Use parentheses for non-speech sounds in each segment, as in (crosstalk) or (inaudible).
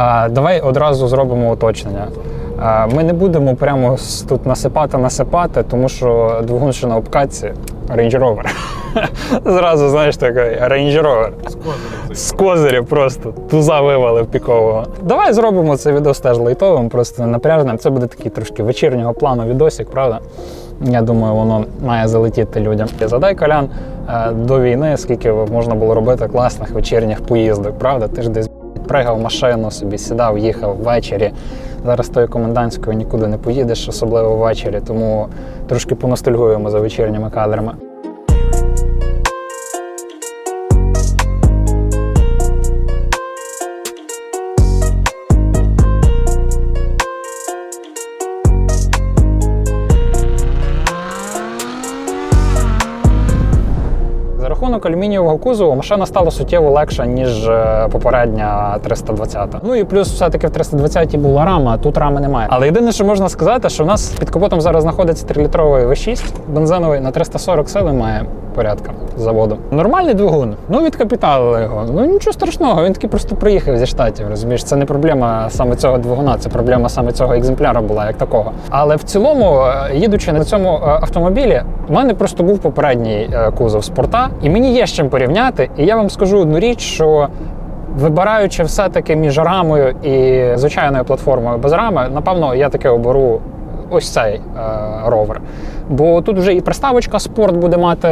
А, давай одразу зробимо уточнення. А, ми не будемо прямо тут насипати, насипати, тому що двигун ще на обкатці Range Rover. (laughs) Зразу, знаєш, такий Range Rover. З козирів просто туза вивалив пікового. Давай зробимо це відео теж лайтовим, просто напряжним. Це буде такий трошки вечірнього плану відосик, правда? Я думаю, воно має залетіти людям. Задай колян е, до війни, скільки можна було робити класних вечірніх поїздок, правда? Ти ж десь пригав машину собі, сідав, їхав ввечері. Зараз тою комендантською нікуди не поїдеш, особливо ввечері, тому трошки поностальгуємо за вечірніми кадрами. Рахунок алюмінієвого кузову машина стала суттєво легша, ніж е, попередня 320. Ну і плюс все-таки в 320 була рама, а тут рами немає. Але єдине, що можна сказати, що в нас під капотом зараз знаходиться 3-літровий V6, бензиновий на 340 сили має порядка заводу. Нормальний двигун. Ну відкапіталили його. Ну нічого страшного, він таки просто приїхав зі штатів. Розумієш, це не проблема саме цього двигуна, це проблема саме цього екземпляра була як такого. Але в цілому, е, їдучи на цьому е, автомобілі, у мене просто був попередній кузов спорта, і мені є з чим порівняти. І я вам скажу одну річ, що. Вибираючи все-таки між рамою і звичайною платформою без рами, напевно, я таки оберу ось цей е, ровер. Бо тут вже і приставочка спорт буде мати.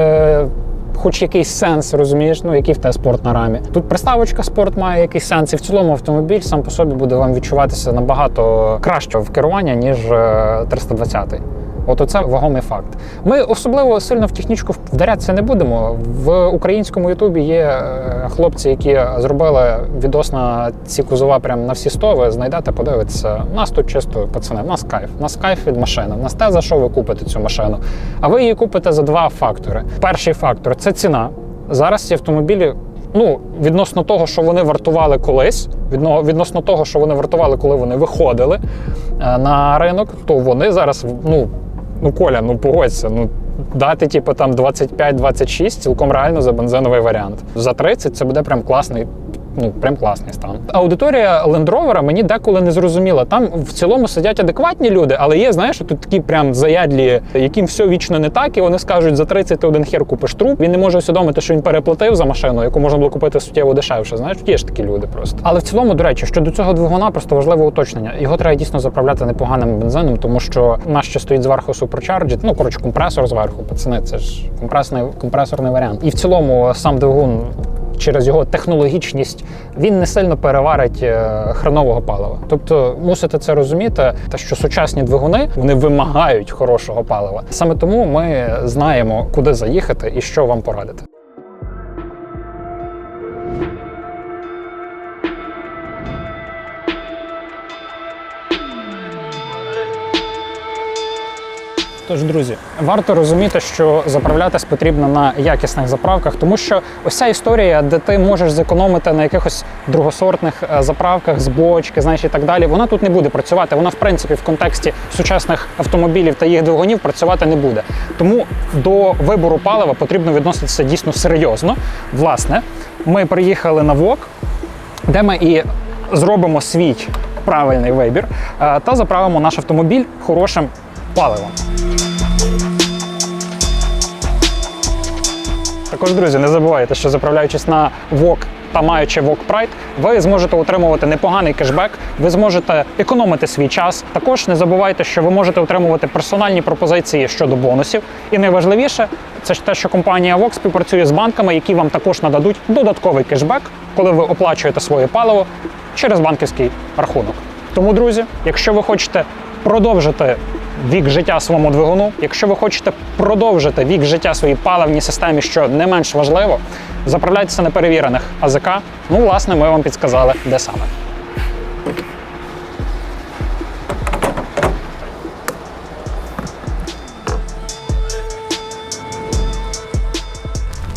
Хоч якийсь сенс, розумієш, ну який в те спорт на рамі. Тут приставочка спорт має якийсь сенс, і в цілому автомобіль сам по собі буде вам відчуватися набагато краще в керуванні, ніж е, 320. От оце вагомий факт. Ми особливо сильно в технічку вдарятися не будемо. В українському Ютубі є е, хлопці, які зробили відос на ці кузова прямо на всі сто. Ви знайдете, подивитеся. Нас тут чисто пацани, нас кайф. Нас кайф від машини. Нас те, за що ви купите цю машину. А ви її купите за два фактори. Перший фактор це ціна. Зараз ці автомобілі. Ну, відносно того, що вони вартували колись, відно- відносно того, що вони вартували, коли вони виходили е, на ринок, то вони зараз, ну, ну Коля, ну погодься, ну дати, типу, там 25-26 цілком реально за бензиновий варіант. За 30 це буде прям класний. Ну, прям класний стан. Аудиторія Rover мені деколи не зрозуміла. Там в цілому сидять адекватні люди, але є, знаєш, тут такі прям заядлі, яким все вічно не так, і вони скажуть, за 30 ти один хер купиш труп. Він не може усвідомити, що він переплатив за машину, яку можна було купити суттєво дешевше. Знаєш, є ж такі люди просто. Але в цілому, до речі, щодо цього двигуна, просто важливе уточнення. Його треба дійсно заправляти непоганим бензином, тому що у нас ще стоїть зверху суперчарджі. Ну коротше, компресор зверху, пацани, це ж компресорний, компресорний варіант. І в цілому сам двигун через його технологічність він не сильно переварить е, хренового палива. Тобто мусите це розуміти, те, що сучасні двигуни вони вимагають хорошого палива. Саме тому ми знаємо, куди заїхати і що вам порадити. Тож, друзі, варто розуміти, що заправлятись потрібно на якісних заправках, тому що ось ця історія, де ти можеш зекономити на якихось другосортних е, заправках з бочки, знаєш, і так далі, вона тут не буде працювати. Вона, в принципі, в контексті сучасних автомобілів та їх двигунів працювати не буде. Тому до вибору палива потрібно відноситися дійсно серйозно. Власне, ми приїхали на ВОК, де ми і зробимо свій правильний вибір е, та заправимо наш автомобіль хорошим паливом. Також, друзі, не забувайте, що заправляючись на ВОК та маючи ВОК Pride, ви зможете отримувати непоганий кешбек, ви зможете економити свій час. Також не забувайте, що ви можете отримувати персональні пропозиції щодо бонусів. І найважливіше, це ж те, що компанія ВОК співпрацює з банками, які вам також нададуть додатковий кешбек, коли ви оплачуєте своє паливо через банківський рахунок. Тому, друзі, якщо ви хочете продовжити вік життя своєму двигуну, якщо ви хочете продовжити вік життя своїй паливній системі, що не менш важливо, заправляйтеся на перевірених АЗК. Ну, власне, ми вам підсказали, де саме.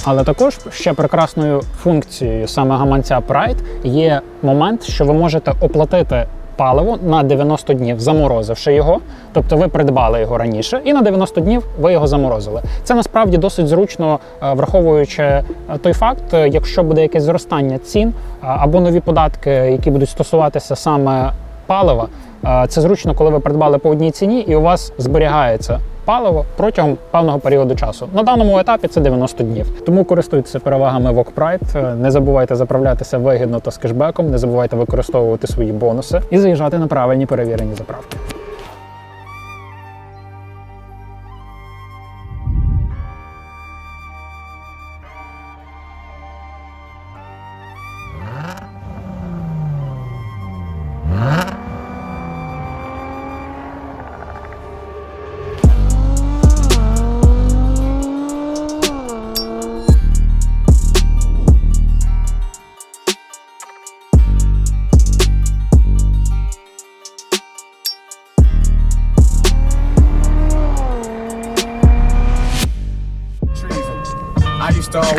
Але також ще прекрасною функцією саме гаманця Pride є момент, що ви можете оплатити паливо на 90 днів, заморозивши його. Тобто ви придбали його раніше, і на 90 днів ви його заморозили. Це насправді досить зручно, е, враховуючи е, той факт, е, якщо буде якесь зростання цін або нові податки, які будуть стосуватися саме палива. е, Це зручно, коли ви придбали по одній ціні, і у вас зберігається паливо протягом певного періоду часу. На даному етапі це 90 днів. Тому користуйтеся перевагами Вокпрайд. Не забувайте заправлятися вигідно та з кешбеком, не забувайте використовувати свої бонуси і заїжджати на правильні перевірені заправки.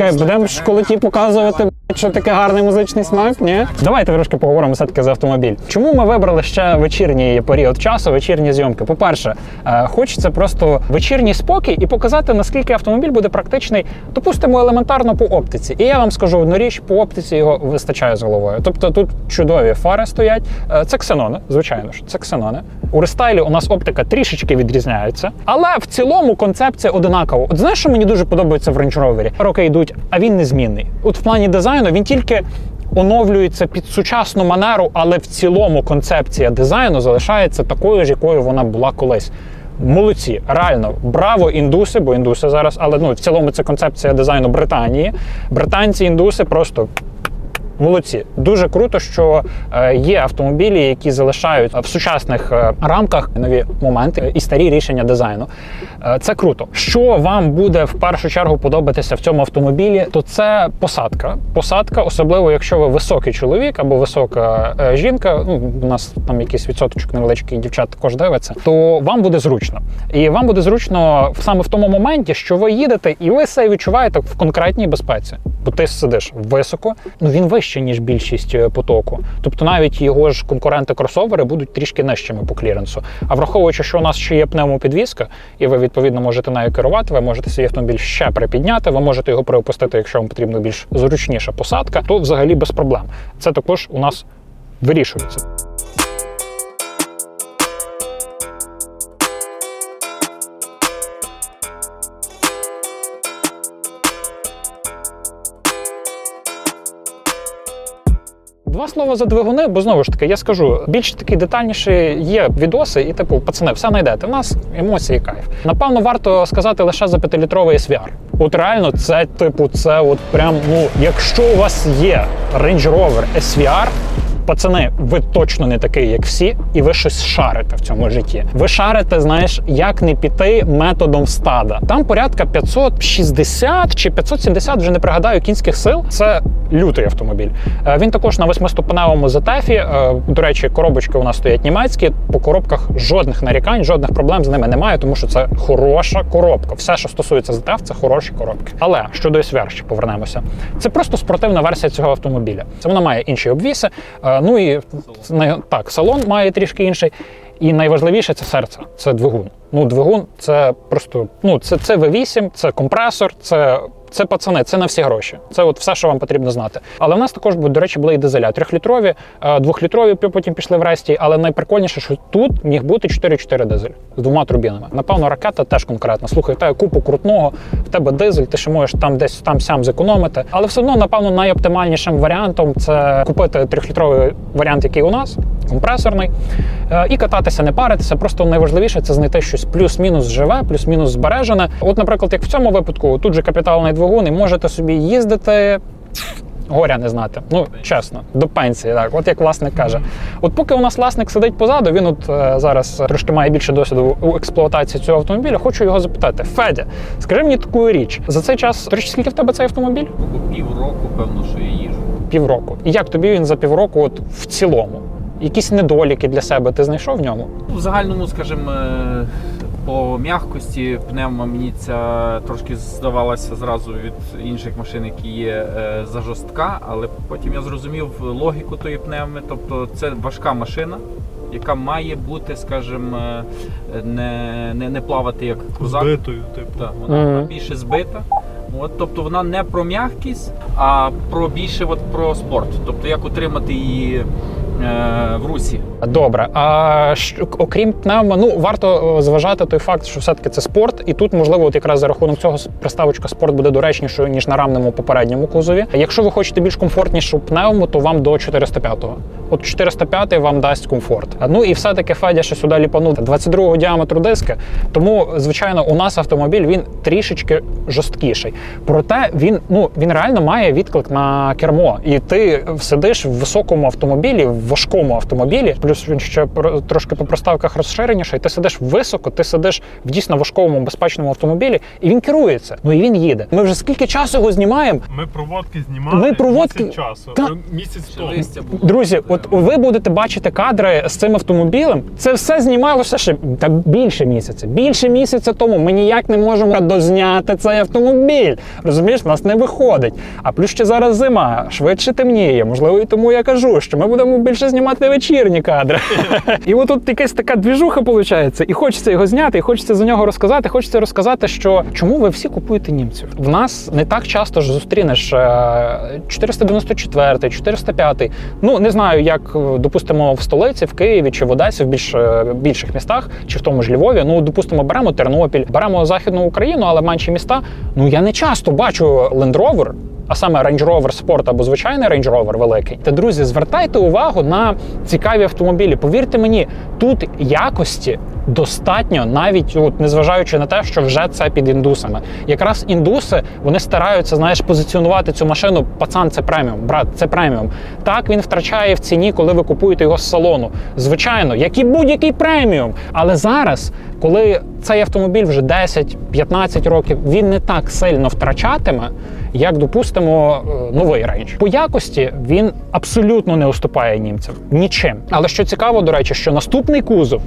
Чекай, будемо ж коли ті показувати, що таке гарний музичний смак, ні? Давайте трошки поговоримо все-таки за автомобіль. Чому ми вибрали ще вечірній період часу, вечірні зйомки? По-перше, е, хочеться просто вечірній спокій і показати, наскільки автомобіль буде практичний, допустимо, елементарно по оптиці. І я вам скажу одну річ, по оптиці його вистачає з головою. Тобто тут чудові фари стоять. Е, Це ксенони, звичайно ж, це ксенони. У рестайлі у нас оптика трішечки відрізняється, але в цілому концепція одинакова. От знаєш, що мені дуже подобається в Range Rover? Роки йдуть, а він незмінний. От в плані дизайну він тільки. Оновлюється під сучасну манеру, але в цілому концепція дизайну залишається такою ж, якою вона була колись. Молодці, реально, браво, індуси, бо індуси зараз, але ну в цілому це концепція дизайну Британії. Британці, індуси просто Молодці, дуже круто, що е, є автомобілі, які залишають в сучасних е, рамках нові моменти і старі рішення дизайну. Е, Це круто. Що вам буде в першу чергу подобатися в цьому автомобілі, то це посадка. Посадка, особливо якщо ви високий чоловік або висока е, жінка. Ну у нас там якийсь відсоточок невеличкий дівчат також дивиться, то вам буде зручно. І вам буде зручно саме в тому моменті, що ви їдете, і ви себе відчуваєте в конкретній безпеці. Бо ти сидиш високо, ну він вищий ніж більшість е, потоку. Тобто навіть його ж конкуренти кросовери будуть трішки нижчими по кліренсу. А враховуючи, що у нас ще є пневмопідвізка, і ви відповідно можете нею керувати, ви можете свій автомобіль ще припідняти, ви можете його приопустити, якщо вам потрібна більш зручніша посадка, то взагалі без проблем. Це також у нас вирішується. Два слова за двигуни, бо знову ж таки, я скажу, більш такі детальніші є відоси, і типу, пацани, все знайдете. У нас емоції, кайф. Напевно, варто сказати лише за 5-літровий SVR. От реально, це типу, це от прям, ну, якщо у вас є Range Rover SVR, Пацани, ви точно не такий, як всі, і ви щось шарите в цьому житті. Ви шарите, знаєш, як не піти методом стада. Там порядка 560 чи 570, вже не пригадаю кінських сил. Це лютий автомобіль. Е, Він також на восьмиступеневому ZF. Е, До речі, коробочки у нас стоять німецькі. По коробках жодних нарікань, жодних проблем з ними немає, тому що це хороша коробка. Все, що стосується ZF, це хороші коробки. Але щодо SVR ще повернемося. Це просто спортивна версія цього автомобіля. Це вона має інші обвіси. Е, Ну і так, салон має трішки інший. І найважливіше це серце, це двигун. Ну, двигун це просто ну це, це V8, це компресор, це. Це пацани, це на всі гроші. Це от все, що вам потрібно знати. Але в нас також до речі, були і дизеля. Трьохлітрові, е, двохлітрові потім пішли в ресті. Але найприкольніше, що тут міг бути 4-4 дизель з двома турбінами. Напевно, ракета теж конкретна. Слухай, тебе купу крутного, в тебе дизель, ти ще можеш там десь там сям зекономити. Але все одно, напевно, найоптимальнішим варіантом це купити трьохлітровий варіант, який у нас, компресорний, е, і кататися, не паритися. Просто найважливіше це знайти щось плюс-мінус живе, плюс-мінус збережене. От, наприклад, як в цьому випадку, тут же капітальний двигун, і можете собі їздити. Горя не знати. Ну чесно, до пенсії, так, от як власник каже. От поки у нас власник сидить позаду, він от е, зараз трошки має більше досвіду у експлуатації цього автомобіля. Хочу його запитати. Федя, скажи мені таку річ. За цей час, речі, скільки в тебе цей автомобіль? Півроку, певно, що я їжу. Півроку. І як тобі він за півроку, от в цілому? Якісь недоліки для себе ти знайшов в ньому? Ну, В загальному, скажімо, е, По м'якості пневма мені ця трошки здавалася зразу від інших машин, які є е, зажорстка, але потім я зрозумів логіку тої пневми. Тобто це важка машина, яка має бути, скажімо, е, не, не, не плавати як крузак. Збитою, типу. Так, вона Мгм. більше збита. От, тобто вона не про м'якість, а про більше от, про спорт. Тобто як утримати її в русі. Добре, а щ- окрім пневмо, ну варто е, зважати той факт, що все-таки це спорт, і тут, можливо, от якраз за рахунок цього приставочка спорт буде доречнішою ніж на рамному попередньому кузові. Якщо ви хочете більш комфортнішу пневму, то вам до 405-го. От 405 вам дасть комфорт. Ну і все-таки Федя ще сюди ліпанув 22-го діаметру диски. Тому, звичайно, у нас автомобіль він трішечки жорсткіший. Проте він ну він реально має відклик на кермо. І ти сидиш в високому автомобілі, в важкому автомобілі. Плюс він ще про- трошки по проставках розширеніший. Ти сидиш високо, ти сидиш в дійсно важкому безпечному автомобілі, і він керується. Ну і він їде. Ми вже скільки часу його знімаємо. Ми проводки знімали Ми проводки- місяць часу. Та- Місяць тому. було. Друзі, от ви будете бачити кадри з цим автомобілем. Це все знімалося ще та більше місяця. Більше місяця тому ми ніяк не можемо дозняти цей автомобіль. Розумієш, в нас не виходить. А плюс ще зараз зима, швидше темніє. Можливо, і тому я кажу, що ми будемо більше знімати вечірні кадри. (laughs) І от тут якась така двіжуха виходить, і хочеться його зняти, і хочеться за нього розказати. Хочеться розказати, що чому ви всі купуєте німців. В нас не так часто ж зустрінеш е, 494, 405. Ну не знаю, як е, допустимо в столиці, в Києві чи в Одесі, в більш е, більших містах, чи в тому ж Львові. Ну допустимо, беремо Тернопіль, беремо Західну Україну, але менші міста. Ну я не часто бачу Rover, а саме Range Rover Sport або звичайний Range Rover великий. Та друзі, звертайте увагу на цікаві автомобілі. Повірте мені, тут якості достатньо, навіть от, незважаючи на те, що вже це під індусами. Якраз індуси вони стараються, знаєш, позиціонувати цю машину. Пацан, це преміум, брат, це преміум. Так він втрачає в ціні, коли ви купуєте його з салону. Звичайно, як і будь-який преміум. Але зараз, коли цей автомобіль вже 10-15 років, він не так сильно втрачатиме, як, допустимо, е, новий рейндж. По якості він абсолютно не уступає німцям нічим. Але що цікаво, до речі, що наступний кузов.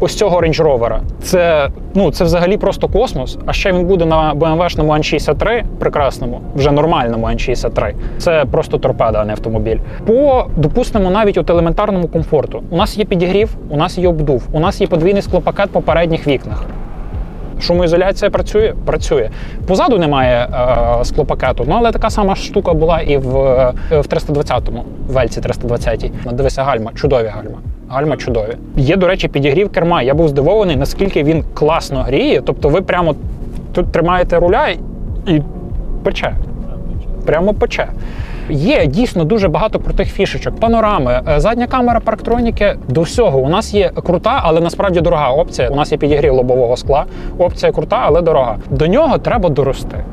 Ось цього Range Rover, це ну це взагалі просто космос. А ще він буде на BMW-шному N63, прекрасному, вже нормальному N63. Це просто торпеда, а не автомобіль. По допустимо, навіть от елементарному комфорту. У нас є підігрів, у нас є обдув, у нас є подвійний склопакет по передніх вікнах. Шумоізоляція працює? Працює. Позаду немає е, склопакету, ну але така сама штука була і в, е, в 320-му, в Вельці 320-й. Ну, Дивися, гальма, чудові гальма. Гальма чудові. Є, до речі, підігрів керма. Я був здивований, наскільки він класно гріє. Тобто ви прямо тут тримаєте руля і пече. Прямо пече. Є дійсно дуже багато крутих фішечок. Панорами, е, задня камера парктроніки до всього. У нас є крута, але насправді дорога опція. У нас є підігрів лобового скла. Опція крута, але дорога. До нього треба дорости.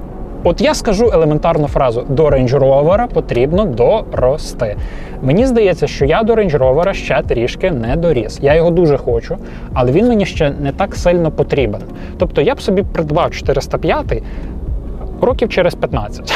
От я скажу елементарну фразу: до Range Rover потрібно дорости. Мені здається, що я до Range Rover ще трішки не доріс. Я його дуже хочу, але він мені ще не так сильно потрібен. Тобто я б собі придбав 405 років через 15.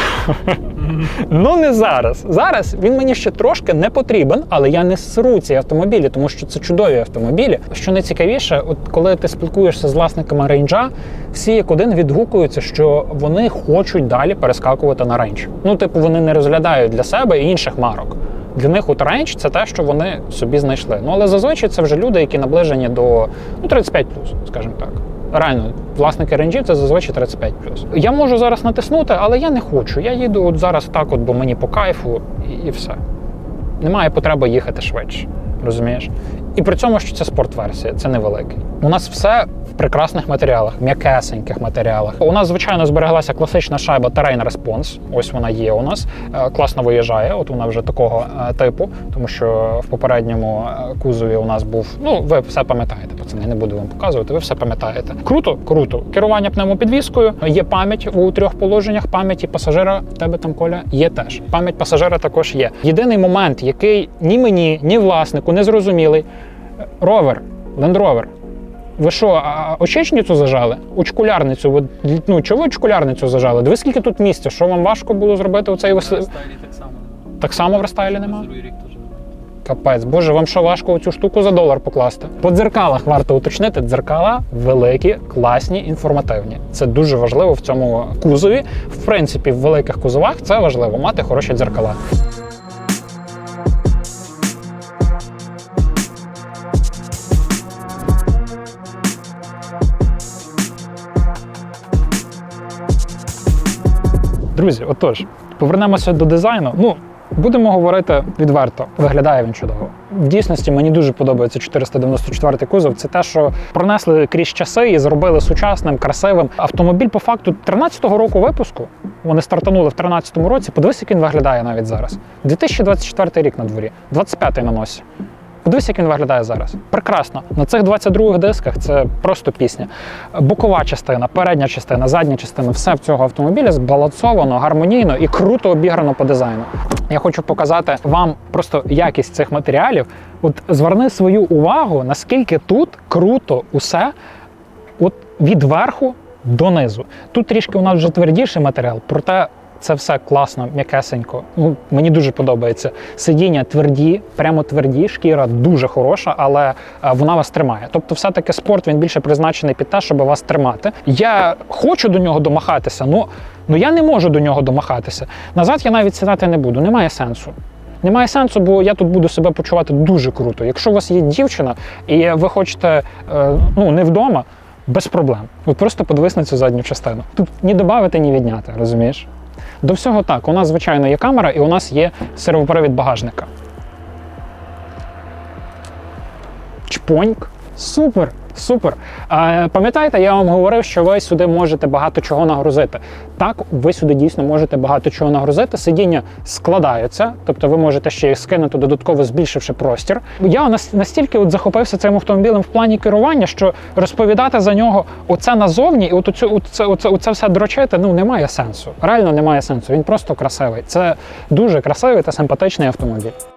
(laughs) ну не зараз. Зараз він мені ще трошки не потрібен, але я не сру ці автомобілі, тому що це чудові автомобілі. Що найцікавіше, от коли ти спілкуєшся з власниками рейнджа, всі як один відгукуються, що вони хочуть далі перескакувати на рейндж. Ну, типу, вони не розглядають для себе і інших марок. Для них от рейндж це те, що вони собі знайшли. Ну але зазвичай це вже люди, які наближені до ну 35 скажімо так. Реально, власники ренджів це зазвичай 35 Я можу зараз натиснути, але я не хочу. Я їду от зараз так, от, бо мені по кайфу, і, і все. Немає потреби їхати швидше. Розумієш? І при цьому, що це спортверсія, це невеликий. У нас все прекрасних матеріалах, м'якесеньких матеріалах. У нас, звичайно, збереглася класична шайба Terrain Response. Ось вона є у нас. Е, Класно виїжджає. От вона вже такого е, типу, тому що в попередньому е, кузові у нас був. Ну, ви все пам'ятаєте, пацани, не буду вам показувати. Ви все пам'ятаєте. Круто, круто. Керування пневмопідвіскою. Є пам'ять у трьох положеннях. Пам'яті пасажира тебе там коля є теж. Пам'ять пасажира також є. Єдиний момент, який ні мені, ні власнику не зрозумілий. Ровер, лендровер. Ви що, очечницю зажали? Очкулярницю. Ви, ну, чого ви очкулярницю зажали? Диви, скільки тут місця? Що вам важко було зробити оцей стайлі так само. Так само в рестайлі немає? Другий рік теж. Капець, боже, вам що важко цю штуку за долар покласти? По дзеркалах варто уточнити. Дзеркала великі, класні, інформативні. Це дуже важливо в цьому кузові. В принципі, в великих кузовах це важливо мати хороші дзеркала. Друзі, отож, повернемося до дизайну. Ну, будемо говорити відверто. Виглядає він чудово. В дійсності мені дуже подобається 494 кузов. Це те, що пронесли крізь часи і зробили сучасним, красивим. Автомобіль по факту 13-го року випуску. Вони стартанули в 13-му році. Подивись, як він виглядає навіть зараз. 2024 рік на дворі, 25-й на носі. Подивись, як він виглядає зараз. Прекрасно. На цих 22 дисках це просто пісня. Бокова частина, передня частина, задня частина все в цього автомобіля збалансовано, гармонійно і круто обіграно по дизайну. Я хочу показати вам просто якість цих матеріалів. От зверни свою увагу, наскільки тут круто усе от від верху до низу. Тут трішки у нас вже твердіший матеріал, проте це все класно, м'якесенько. Ну, мені дуже подобається. Сидіння тверді, прямо тверді, шкіра дуже хороша, але е, вона вас тримає. Тобто, все-таки спорт він більше призначений під те, щоб вас тримати. Я хочу до нього домахатися, ну, ну я не можу до нього домахатися. Назад я навіть сідати не буду, немає сенсу. Немає сенсу, бо я тут буду себе почувати дуже круто. Якщо у вас є дівчина і ви хочете е, ну, не вдома, без проблем. От просто подивись цю задню частину. Тут ні додати, ні відняти, розумієш? До всього так, у нас, звичайно, є камера і у нас є сервопривід багажника. Чпоньк. Супер, супер. А, пам'ятаєте, я вам говорив, що ви сюди можете багато чого нагрузити. Так, ви сюди дійсно можете багато чого нагрузити. Сидіння складаються, тобто ви можете ще їх скинути додатково, збільшивши простір. Я нас- настільки от захопився цим автомобілем в плані керування, що розповідати за нього оце назовні, і от оцю, оце, оце, оце все дрочити, ну немає сенсу. Реально немає сенсу. Він просто красивий. Це дуже красивий та симпатичний автомобіль.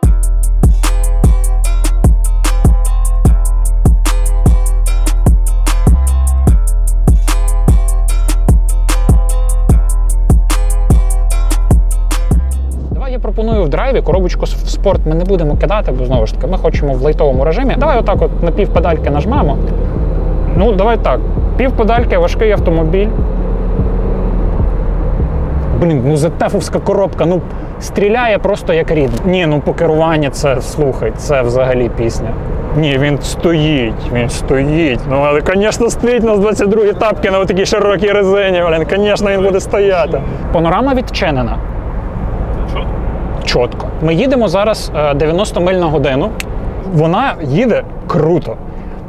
Пропоную в драйві коробочку в спорт ми не будемо кидати, бо знову ж таки ми хочемо в лайтовому режимі. Давай отак от на пів педальки нажмемо. Ну, давай так. Пів педальки, важкий автомобіль. Блін, ну зетефовська коробка, ну стріляє просто як рідна. Ні, ну по керуванні це слухай, це взагалі пісня. Ні, він стоїть, він стоїть. Ну, але, звісно, стоїть на 22 тапки на такій широкій резині. Блін, звісно, він буде стояти. Панорама відчинена. Чітко. Ми їдемо зараз е, 90 миль на годину. Вона їде круто.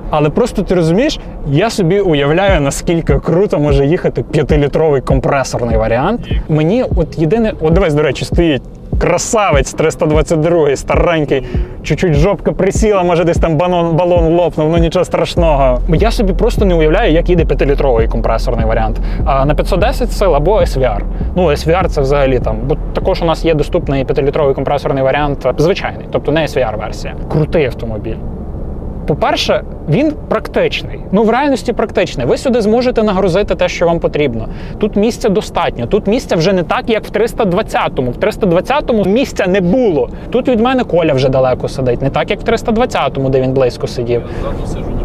Але просто ти розумієш, я собі уявляю, наскільки круто може їхати 5-літровий компресорний варіант. Мені от єдине, от дивись, до речі, стоїть красавець 322 старенький, чуть-чуть жопка присіла, може десь там балон, балон лопнув, ну нічого страшного. Я собі просто не уявляю, як їде 5-літровий компресорний варіант. А на 510 сил або SVR. Ну, SVR це взагалі там, бо також у нас є доступний 5-літровий компресорний варіант, звичайний, тобто не SVR-версія. Крутий автомобіль. По-перше, він практичний. Ну, в реальності практичний. Ви сюди зможете нагрузити те, що вам потрібно. Тут місця достатньо. Тут місця вже не так, як в 320-му. В 320-му місця не було. Тут від мене Коля вже далеко сидить, не так, як в 320-му, де він близько сидів. Я нормально.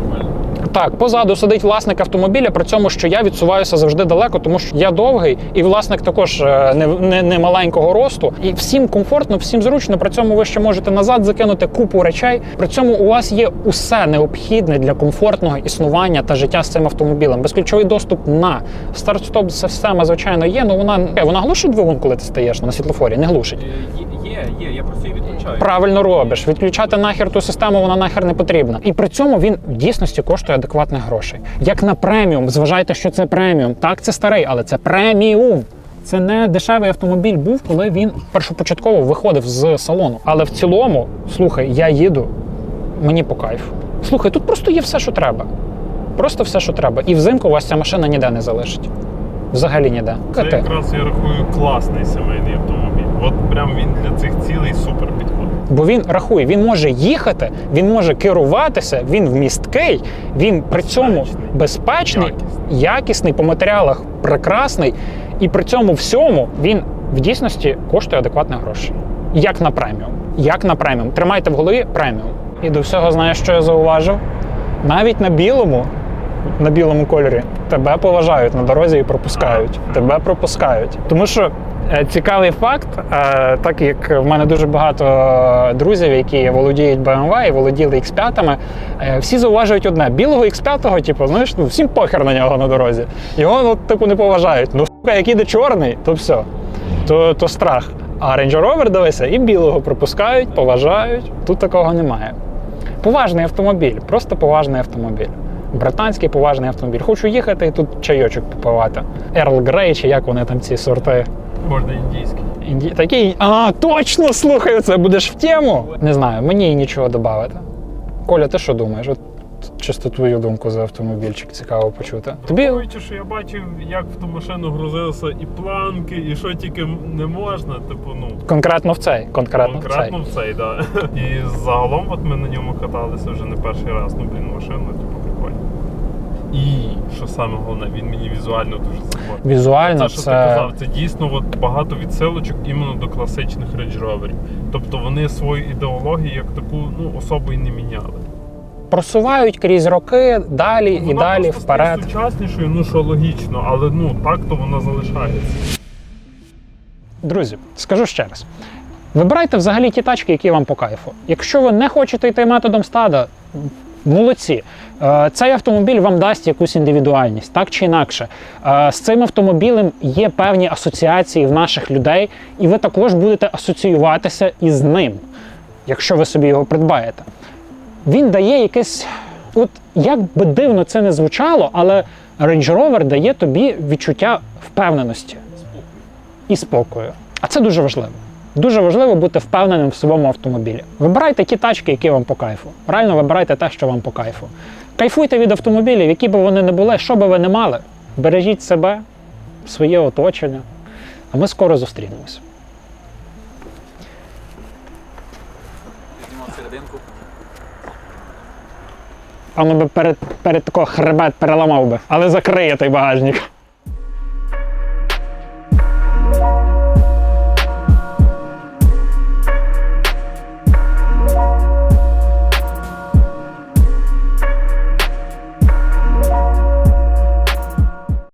Так, позаду сидить власник автомобіля, при цьому, що я відсуваюся завжди далеко, тому що я довгий, і власник також е, не, не, не маленького росту. І всім комфортно, всім зручно. При цьому ви ще можете назад закинути купу речей. При цьому у вас є усе необхідне для комфортного існування та життя з цим автомобілем. Безключовий доступ на старт-стоп система, звичайно, є. але вона вона глушить двигун, коли ти стаєш на світлофорі. Не глушить. Є, є, я просто її відключаю. Правильно робиш. Відключати нахер ту систему, вона нахер не потрібна. І при цьому він в дійсності коштує адекватних грошей. Як на преміум, зважайте, що це преміум. Так, це старий, але це преміум. Це не дешевий автомобіль був, коли він першопочатково виходив з салону. Але в цілому, слухай, я їду, мені по кайфу. Слухай, тут просто є все, що треба. Просто все, що треба. І взимку у вас ця машина ніде не залишить. Взагалі ніде. Це Кате. якраз я рахую класний сімейний автомобіль. От прям він для цих цілей супер підходить. Бо він рахує, він може їхати, він може керуватися, він вмісткий, він при цьому Безпечний. Якісний. якісний по матеріалах, прекрасний, і при цьому всьому він в дійсності коштує адекватних грошей, як на преміум. Як на преміум. Тримайте в голові преміум. І до всього, знаєш, що я зауважив? Навіть на білому, на білому кольорі, тебе поважають на дорозі і пропускають. Тебе пропускають. Тому що цікавий факт, е, так як в мене дуже багато е, друзів, які володіють BMW і володіли X5, е, всі зауважують одне: білого X5, типу, знаєш, ну всім похер на нього на дорозі. Його ну, типу не поважають. Ну, сука, як іде чорний, то все. То, то страх. А Range Rover, дивися, і білого пропускають, поважають. Тут такого немає. Поважний автомобіль, просто поважний автомобіль. Британський поважний автомобіль. Хочу їхати і тут чайочок попивати. Ерл Грей, чи як вони там ці сорти. Можна індійський. Інді... Такий. А, точно слухай, це будеш в тему. Не знаю, мені нічого додати. Коля, ти що думаєш? От чисто твою думку за автомобільчик цікаво почути. Тобі Враховуючи, що я бачив, як в ту машину грузилися і планки, і що тільки не можна, типу, ну. конкретно в цей, конкретно, Конкретно в цей. цей, да. (laughs) І загалом, от ми на ньому каталися вже не перший раз, ну блін, машина, типу. І що саме головне, він мені візуально дуже заходить. Візуально Це, що ти казав, це дійсно от багато відсилочок іменно до класичних Range Rover. Тобто вони свою ідеологію як таку ну, особо і не міняли. просувають крізь роки далі і далі просто стає вперед. сучаснішою, ну що логічно, але ну так то вона залишається. Друзі, скажу ще раз: вибирайте взагалі ті тачки, які вам по кайфу. Якщо ви не хочете йти методом стада, молодці. Е, Цей автомобіль вам дасть якусь індивідуальність, так чи інакше. Е, З цим автомобілем є певні асоціації в наших людей, і ви також будете асоціюватися із ним, якщо ви собі його придбаєте. Він дає якесь, от як би дивно це не звучало, але Range Rover дає тобі відчуття впевненості і спокою. А це дуже важливо. Дуже важливо бути впевненим в своєму автомобілі. Вибирайте ті тачки, які вам по кайфу. Реально вибирайте те, що вам по кайфу. Кайфуйте від автомобілів, які б вони не були, що би ви не мали. Бережіть себе, своє оточення. А ми скоро зустрінемось. А ну би перед, перед такого хребет переламав би, але закриє той багажник.